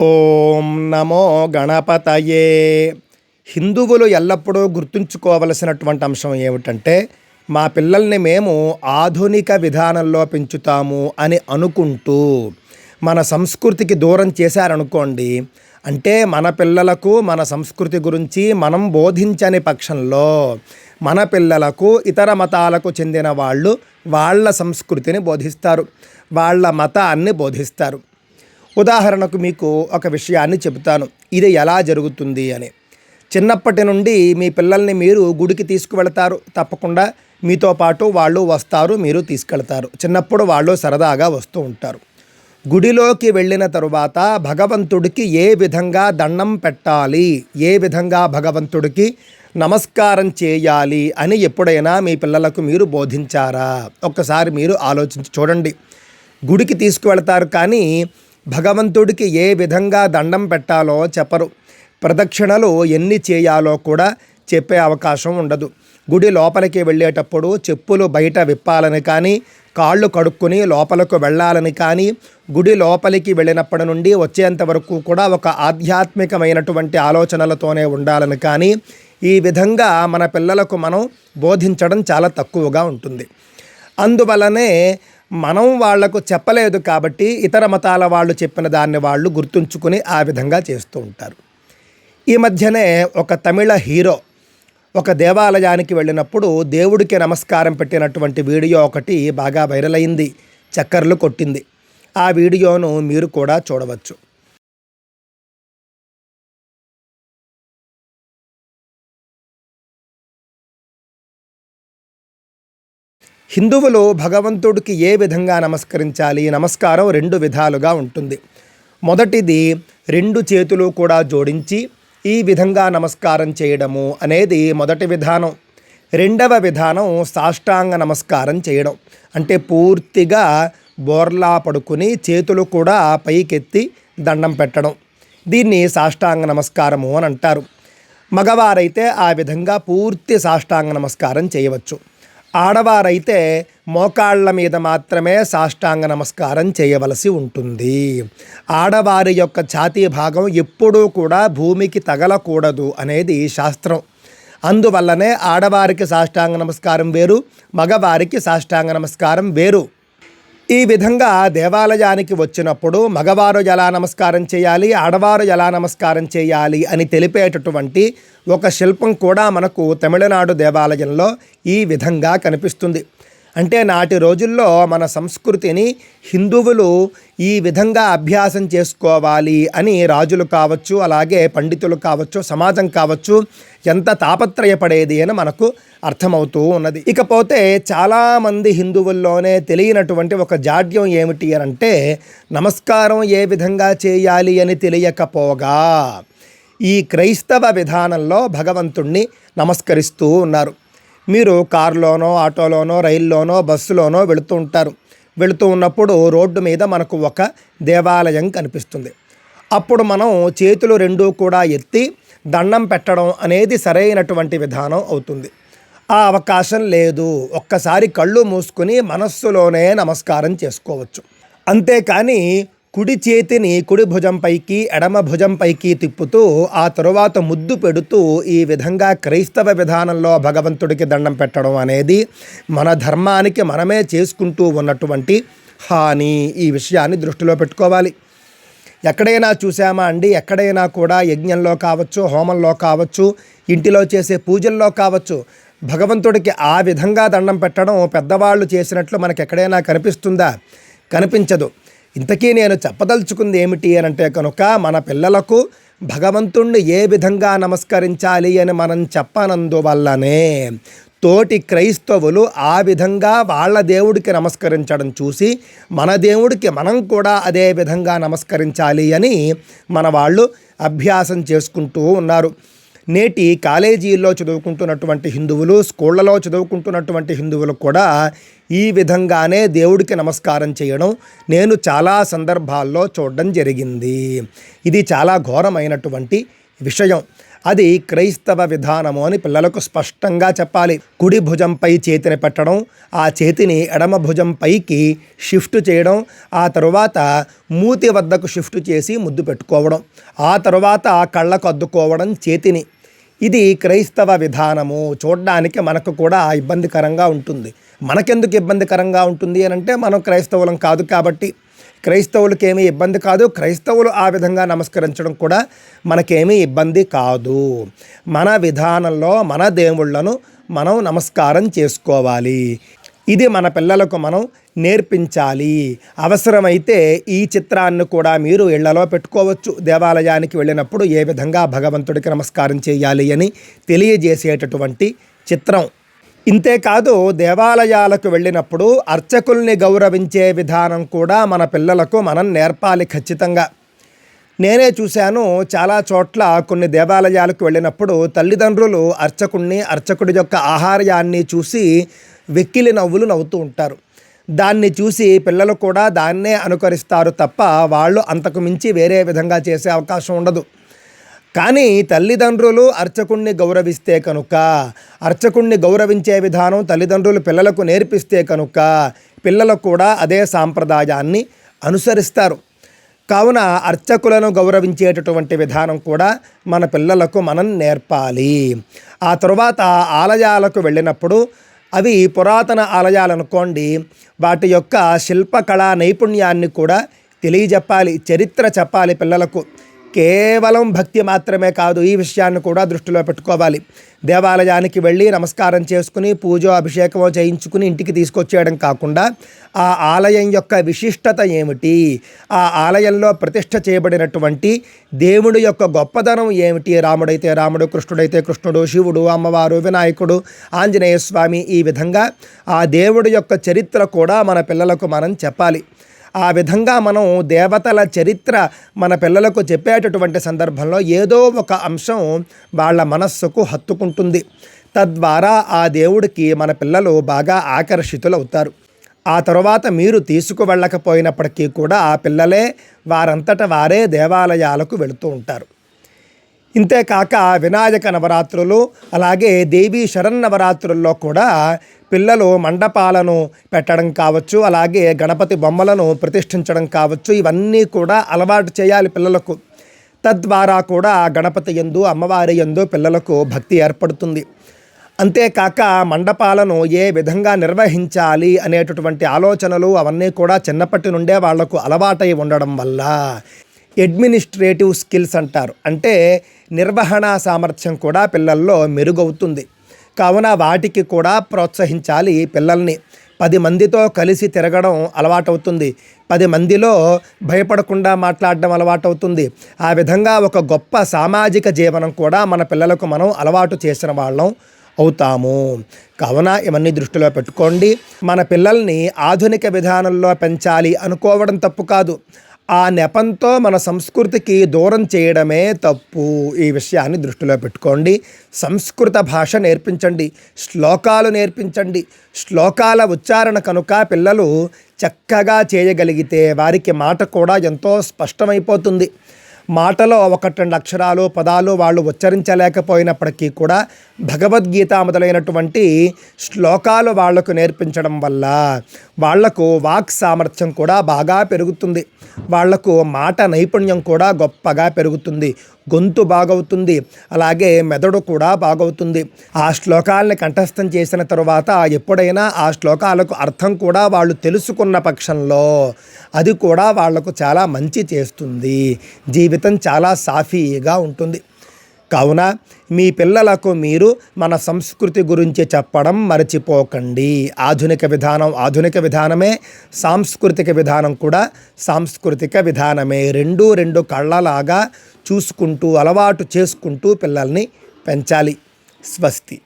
ఓం నమో గణపతయే. హిందువులు ఎల్లప్పుడూ గుర్తుంచుకోవలసినటువంటి అంశం ఏమిటంటే మా పిల్లల్ని మేము ఆధునిక విధానంలో పెంచుతాము అని అనుకుంటూ మన సంస్కృతికి దూరం చేశారనుకోండి అంటే మన పిల్లలకు మన సంస్కృతి గురించి మనం బోధించని పక్షంలో మన పిల్లలకు ఇతర మతాలకు చెందిన వాళ్ళు వాళ్ళ సంస్కృతిని బోధిస్తారు వాళ్ళ మతాన్ని బోధిస్తారు. ఉదాహరణకు మీకు ఒక విషయాన్ని చెబుతాను. ఇది ఎలా జరుగుతుంది అని. చిన్నప్పటి నుండి మీ పిల్లల్ని మీరు గుడికి తీసుకువెళతారు. తప్పకుండా మీతో పాటు వాళ్ళు వస్తారు మీరు తీసుకెళ్తారు. చిన్నప్పుడు వాళ్ళు సరదాగా వస్తూ ఉంటారు. గుడిలోకి వెళ్ళిన తరువాత భగవంతుడికి ఏ విధంగా దండం పెట్టాలి? ఏ విధంగా భగవంతుడికి నమస్కారం చేయాలి అని ఎప్పుడైనా మీ పిల్లలకు మీరు బోధించారా? ఒక్కసారి మీరు ఆలోచించి చూడండి. గుడికి తీసుకువెళతారు కానీ భగవంతుడికి ఏ విధంగా దండం పెట్టాలో చెప్పరు. ప్రదక్షిణలు ఎన్ని చేయాలో కూడా చెప్పే అవకాశం ఉండదు. గుడి లోపలికి వెళ్ళేటప్పుడు చెప్పులు బయట విప్పాలని కానీ కాళ్ళు కడుక్కుని లోపలకు వెళ్ళాలని కానీ గుడి లోపలికి వెళ్ళినప్పటి నుండి వచ్చేంత వరకు కూడా ఒక ఆధ్యాత్మికమైనటువంటి ఆలోచనలతోనే ఉండాలని కానీ ఈ విధంగా మన పిల్లలకు మనం బోధించడం చాలా తక్కువగా ఉంటుంది. అందువలనే మనం వాళ్ళకు చెప్పలేదు కాబట్టి ఇతర మతాల వాళ్ళు చెప్పిన దాన్ని వాళ్ళు గుర్తుంచుకుని ఆ విధంగా చేస్తూ ఉంటారు. ఈ మధ్యనే ఒక తమిళ హీరో ఒక దేవాలయానికి వెళ్ళినప్పుడు దేవుడికి నమస్కారం పెట్టినటువంటి వీడియో ఒకటి బాగా వైరల్ అయింది చక్కర్లు కొట్టింది. ఆ వీడియోను మీరు కూడా చూడవచ్చు. హిందువులు భగవంతుడికి ఏ విధంగా నమస్కరించాలి? నమస్కారం రెండు విధాలుగా ఉంటుంది. మొదటిది రెండు చేతులు కూడా జోడించి ఈ విధంగా నమస్కారం చేయడము అనేది మొదటి విధానం. రెండవ విధానం సాష్టాంగ నమస్కారం చేయడం. అంటే పూర్తిగా బోర్లా పడుకుని చేతులు కూడా పైకెత్తి దండం పెట్టడం. దీన్ని సాష్టాంగ నమస్కారము అని అంటారు. మగవారైతే ఆ విధంగా పూర్తి సాష్టాంగ నమస్కారం చేయవచ్చు. ఆడవారైతే మోకాళ్ళ మీద మాత్రమే సాష్టాంగ నమస్కారం చేయవలసి ఉంటుంది. ఆడవారి యొక్క ఛాతీ భాగం ఎప్పుడూ కూడా భూమికి తగలకూడదు అనేది శాస్త్రం. అందువల్లనే ఆడవారికి సాష్టాంగ నమస్కారం వేరు మగవారికి సాష్టాంగ నమస్కారం వేరు. ఈ విధంగా దేవాలయానికి వచ్చినప్పుడు మగవారు ఎలా నమస్కారం చేయాలి ఆడవారు ఎలా నమస్కారం చేయాలి అని తెలిపేటటువంటి ఒక శిల్పం కూడా మనకు తమిళనాడు దేవాలయంలో ఈ విధంగా కనిపిస్తుంది. అంటే నాటి రోజుల్లో మన సంస్కృతిని హిందువులు ఈ విధంగా అభ్యాసం చేసుకోవాలి అని రాజులు కావచ్చు అలాగే పండితులు కావచ్చు సమాజం కావచ్చు ఎంత తాపత్రయపడేది అని మనకు అర్థమవుతూ ఉన్నది. ఇకపోతే చాలామంది హిందువుల్లోనే తెలియనటువంటి ఒక జాడ్యం ఏమిటి అని అంటే నమస్కారం ఏ విధంగా చేయాలి అని తెలియకపోగా. ఈ క్రైస్తవ విధానంలో భగవంతుణ్ణి నమస్కరిస్తూ ఉన్నారు. మీరు కారులోనో ఆటోలోనో రైల్లోనో బస్సులోనో వెళుతూ ఉంటారు. వెళుతూ ఉన్నప్పుడు రోడ్డు మీద మనకు ఒక దేవాలయం కనిపిస్తుంది. అప్పుడు మనం చేతులు రెండూ కూడా ఎత్తి దండం పెట్టడం అనేది సరైనటువంటి విధానం అవుతుంది. ఆ అవకాశం లేదు. ఒక్కసారి కళ్ళు మూసుకుని మనస్సులోనే నమస్కారం చేసుకోవచ్చు. అంతేకాని కుడి చేతిని కుడి భుజంపైకి ఎడమ భుజంపైకి తిప్పుతూ ఆ తరువాత ముద్దు పెడుతూ ఈ విధంగా క్రైస్తవ విధానంలో భగవంతుడికి దండం పెట్టడం అనేది మన ధర్మానికి మనమే చేసుకుంటూ ఉన్నటువంటి హాని ఈ విషయాన్ని దృష్టిలో పెట్టుకోవాలి. ఎక్కడైనా చూసామా అండి? ఎక్కడైనా కూడా యజ్ఞంలో కావచ్చు హోమంలో కావచ్చు ఇంటిలో చేసే పూజల్లో కావచ్చు భగవంతుడికి ఆ విధంగా దండం పెట్టడం పెద్దవాళ్ళు చేసినట్లు మనకు ఎక్కడైనా కనిపిస్తుందా? కనిపించదు. ఇంతకీ నేను చెప్పదలుచుకుంది ఏమిటి అని అంటే కనుక మన పిల్లలకు భగవంతుణ్ణి ఏ విధంగా నమస్కరించాలి అని మనం చెప్పనందువల్లనే తోటి క్రైస్తవులు ఆ విధంగా వాళ్ళ దేవుడికి నమస్కరించడం చూసి మన దేవుడికి మనం కూడా అదే విధంగా నమస్కరించాలి అని మన వాళ్ళు అభ్యాసం చేసుకుంటూ ఉన్నారు. నేటి కాలేజీల్లో చదువుకుంటున్నటువంటి హిందువులు స్కూళ్ళలో చదువుకుంటున్నటువంటి హిందువులు కూడా ఈ విధంగానే దేవుడికి నమస్కారం చేయడం నేను చాలా సందర్భాల్లో చూడడం జరిగింది. ఇది చాలా ఘోరమైనటువంటి విషయం. అది క్రైస్తవ విధానము అని పిల్లలకు స్పష్టంగా చెప్పాలి. కుడి భుజంపై చేతిని పెట్టడం ఆ చేతిని ఎడమ భుజంపైకి షిఫ్ట్ చేయడం ఆ తరువాత మూతి వద్దకు షిఫ్ట్ చేసి ముద్దు పెట్టుకోవడం ఆ తరువాత కళ్ళకు అద్దుకోవడం చేతిని ఇది క్రైస్తవ విధానము. చూడడానికి మనకు కూడా ఇబ్బందికరంగా ఉంటుంది. మనకెందుకు ఇబ్బందికరంగా ఉంటుంది అని అంటే మనం క్రైస్తవులం కాదు కాబట్టి. క్రైస్తవులకి ఏమీ ఇబ్బంది కాదు. క్రైస్తవులు ఆ విధంగా నమస్కరించడం కూడా మనకేమీ ఇబ్బంది కాదు. మన విధానంలో మన దేవుళ్ళను మనం నమస్కారం చేసుకోవాలి. ఇది మన పిల్లలకు మనం నేర్పించాలి. అవసరమైతే ఈ చిత్రాన్ని కూడా మీరు ఇళ్ళలో పెట్టుకోవచ్చు. దేవాలయానికి వెళ్ళినప్పుడు ఏ విధంగా భగవంతుడికి నమస్కారం చేయాలి అని తెలియజేసేటటువంటి చిత్రం. ఇంతేకాదు దేవాలయాలకు వెళ్ళినప్పుడు అర్చకుల్ని గౌరవించే విధానం కూడా మన పిల్లలకు మనం నేర్పాలి ఖచ్చితంగా. నేనే చూశాను చాలా చోట్ల కొన్ని దేవాలయాలకు వెళ్ళినప్పుడు తల్లిదండ్రులు అర్చకుణ్ణి అర్చకుడి యొక్క ఆహార్యాన్ని చూసి వెక్కిలి నవ్వులు నవ్వుతూ ఉంటారు. దాన్ని చూసి పిల్లలు కూడా దాన్నే అనుకరిస్తారు తప్ప వాళ్ళు అంతకు మించి వేరే విధంగా చేసే అవకాశం ఉండదు. కానీ తల్లిదండ్రులు అర్చకుణ్ణి గౌరవిస్తే కనుక అర్చకుణ్ణి గౌరవించే విధానం తల్లిదండ్రులు పిల్లలకు నేర్పిస్తే కనుక పిల్లలు కూడా అదే సాంప్రదాయాన్ని అనుసరిస్తారు. కావున అర్చకులను గౌరవించేటటువంటి విధానం కూడా మన పిల్లలకు మనం నేర్పాలి. ఆ తరువాత ఆలయాలకు వెళ్ళినప్పుడు అవి పురాతన ఆలయాలనుకోండి వాటి యొక్క శిల్పకళా నైపుణ్యాన్ని కూడా తెలియజెప్పాలి చరిత్ర చెప్పాలి పిల్లలకు. కేవలం భక్తి మాత్రమే కాదు ఈ విషయాన్ని కూడా దృష్టిలో పెట్టుకోవాలి. దేవాలయానికి వెళ్ళి నమస్కారం చేసుకుని పూజ అభిషేకమో చేయించుకుని ఇంటికి తీసుకొచ్చేయడం కాకుండా ఆ ఆలయం యొక్క విశిష్టత ఏమిటి? ఆ ఆలయంలో ప్రతిష్ట చేయబడినటువంటి దేవుడి యొక్క గొప్పదనం ఏమిటి? రాముడైతే రాముడు కృష్ణుడైతే కృష్ణుడు శివుడు అమ్మవారు వినాయకుడు ఆంజనేయ స్వామి ఈ విధంగా ఆ దేవుడి యొక్క చరిత్ర కూడా మన పిల్లలకు మనం చెప్పాలి. ఆ విధంగా మనం దేవతల చరిత్ర మన పిల్లలకు చెప్పేటటువంటి సందర్భంలో ఏదో ఒక అంశం వాళ్ళ మనస్సుకు హత్తుకుంటుంది. తద్వారా ఆ దేవుడికి మన పిల్లలు బాగా ఆకర్షితులవుతారు. ఆ తర్వాత మీరు తీసుకువెళ్ళకపోయినప్పటికీ కూడా ఆ పిల్లలే వారంతట వారే దేవాలయాలకు వెళుతూ ఉంటారు. ఇంతేకాక వినాయక నవరాత్రులు అలాగే దేవీ శరన్నవరాత్రుల్లో కూడా పిల్లలు మండపాలను పెట్టడం కావచ్చు అలాగే గణపతి బొమ్మలను ప్రతిష్ఠించడం కావచ్చు ఇవన్నీ కూడా అలవాటు చేయాలి పిల్లలకు. తద్వారా కూడా గణపతి ఎందు అమ్మవారి ఎందు పిల్లలకు భక్తి ఏర్పడుతుంది. అంతేకాక మండపాలను ఏ విధంగా నిర్వహించాలి అనేటటువంటి ఆలోచనలు అవన్నీ కూడా చిన్నప్పటి నుండే వాళ్ళకు అలవాటై ఉండడం వల్ల అడ్మినిస్ట్రేటివ్ స్కిల్స్ అంటారు. అంటే నిర్వహణ సామర్థ్యం కూడా పిల్లల్లో మెరుగవుతుంది. కావున వాటికి కూడా ప్రోత్సహించాలి పిల్లల్ని. పది మందితో కలిసి తిరగడం అలవాటవుతుంది. పది మందిలో భయపడకుండా మాట్లాడడం అలవాటవుతుంది. ఆ విధంగా ఒక గొప్ప సామాజిక జీవనం కూడా మన పిల్లలకు మనం అలవాటు చేసిన వాళ్ళం అవుతాము. కావున ఇవన్నీ దృష్టిలో పెట్టుకోండి. మన పిల్లల్ని ఆధునిక విధానంలో పెంచాలి అనుకోవడం తప్పు కాదు. ఆ నెపంతో మన సంస్కృతికి దూరం చేయడమే తప్పు. ఈ విషయాన్ని దృష్టిలో పెట్టుకోండి. సంస్కృత భాష నేర్పించండి. శ్లోకాలు నేర్పించండి. శ్లోకాల ఉచ్చారణ కనుక పిల్లలు చక్కగా చేయగలిగితే వారికి మాట కూడా ఎంతో స్పష్టమైపోతుంది. మాటలో ఒకటి రెండు అక్షరాలు పదాలు వాళ్ళు ఉచ్చరించలేకపోయినప్పటికీ కూడా భగవద్గీత మొదలైనటువంటి శ్లోకాలు వాళ్ళకు నేర్పించడం వల్ల వాళ్ళకు వాక్ సామర్థ్యం కూడా బాగా పెరుగుతుంది. వాళ్ళకు మాట నైపుణ్యం కూడా గొప్పగా పెరుగుతుంది. గొంతు బాగవుతుంది. అలాగే మెదడు కూడా బాగవుతుంది. ఆ శ్లోకాలని కంఠస్థం చేసిన తరువాత ఎప్పుడైనా ఆ శ్లోకాలకు అర్థం కూడా వాళ్ళు తెలుసుకున్న పక్షంలో అది కూడా వాళ్ళకు చాలా మంచి చేస్తుంది. జీవితం చాలా సాఫీగా ఉంటుంది. కావున మీ పిల్లలకు మీరు మన సంస్కృతి గురించి చెప్పడం మర్చిపోకండి. ఆధునిక విధానం ఆధునిక విధానమే సాంస్కృతిక విధానం కూడా సాంస్కృతిక విధానమే. రెండు రెండు కళ్ళలాగా చూసుకుంటూ అలవాటు చేసుకుంటూ పిల్లల్ని పెంచాలి. స్వస్తి.